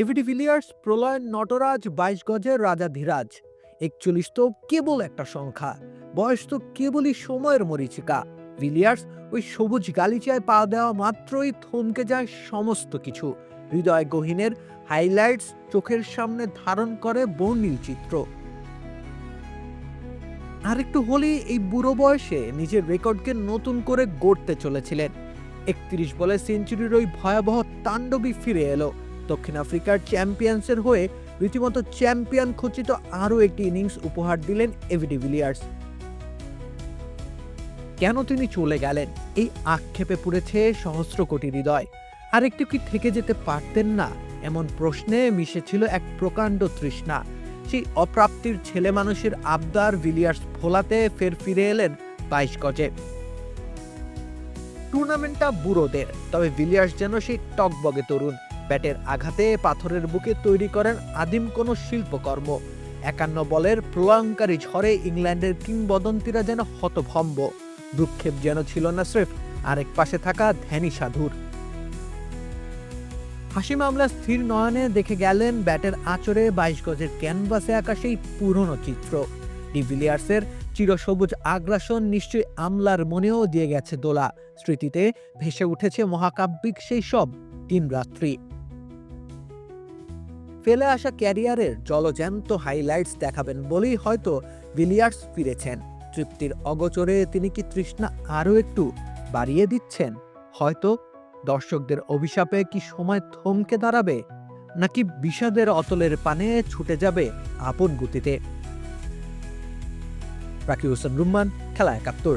ABD Villiers প্রলয় নটরাজ, বাইশ গজের রাজা ধীরাজ। একচল্লিশ তো কেবল একটা সংখ্যা। বয়স তো কেবলই সময়ের মরিচিকা। ভিলিয়ার্স, ওই সবুজ গালিচায় পা দেওয়া মাত্রই থমকে যায় সমস্ত কিছু। হৃদয় গহীনের হাইলাইটস চোখের সামনে ধারণ করে বর্ণিল চিত্র। আরেকটু হলেই এই বুড়ো বয়সে নিজের রেকর্ডকে নতুন করে গড়তে চলেছিলেন। একত্রিশ বলে সেঞ্চুরির ওই ভয়াবহ তাণ্ডবই ফিরে এলো। দক্ষিণ আফ্রিকার চ্যাম্পিয়ন্সের হয়ে রীতিমতো চ্যাম্পিয়ন খচিত আরও একটি ইনিংস উপহার দিলেন এভিডি ভিলিয়ার্স। কেন তিনি চলে গেলেন? এই আক্ষেপে পড়েছে সহস্র কোটি হৃদয়। আর একটু কি থেকে যেতে পারতেন না? এমন প্রশ্নে মিশেছিল এক প্রকাণ্ড তৃষ্ণা। সেই অপ্রাপ্তির ছেলে মানুষের আবদার ভিলিয়ার্স ভোলাতে ফের ফিরে এলেন বাইশ গজে। টুর্নামেন্টটা বুড়োদের, তবে ভিলিয়ার্স যেন সেই টকবগে তরুণ। ব্যাটের আঘাতে পাথরের বুকে তৈরি করেন আদিম কোনো শিল্পকর্ম। একান্ন বলের প্রলয়ঙ্কারী ঝড়ে ইংল্যান্ডের কিংবদন্তিরা যেন হতভম্ব। দুঃক্ষেপ যেন ছিল না স্রেফ, আরেক পাশে থাকা ধ্যানী সাধুর। হাসি মামলা স্থির নয়নে দেখে গেলেন ব্যাটের আচরে বাইশ গজের ক্যানভাসে আঁকা সেই পুরনো চিত্র। ডিভিলিয়ার্সের চিরসবুজ আগ্রাসন নিশ্চয়ই আমলার মনেও দিয়ে গেছে দোলা। স্মৃতিতে ভেসে উঠেছে মহাকাব্যিক সেই সব দিন রাত্রি। ফেলে আসা ক্যারিয়ারের জলজ্যান্ত হাইলাইটস দেখাবেন বলেই হয়তো বিলিয়ার্স ফিরেছেন। তৃপ্তির অগোচরে তিনি কি তৃষ্ণা আরও একটু বাড়িয়ে দিচ্ছেন? হয়তো দর্শকদের অভিশাপে কি সময় থমকে দাঁড়াবে? নাকি বিষাদের অতলের পানে ছুটে যাবে আপন গতিতে? রাকিব হোসেন রুম্মান, খেলা একাত্তর।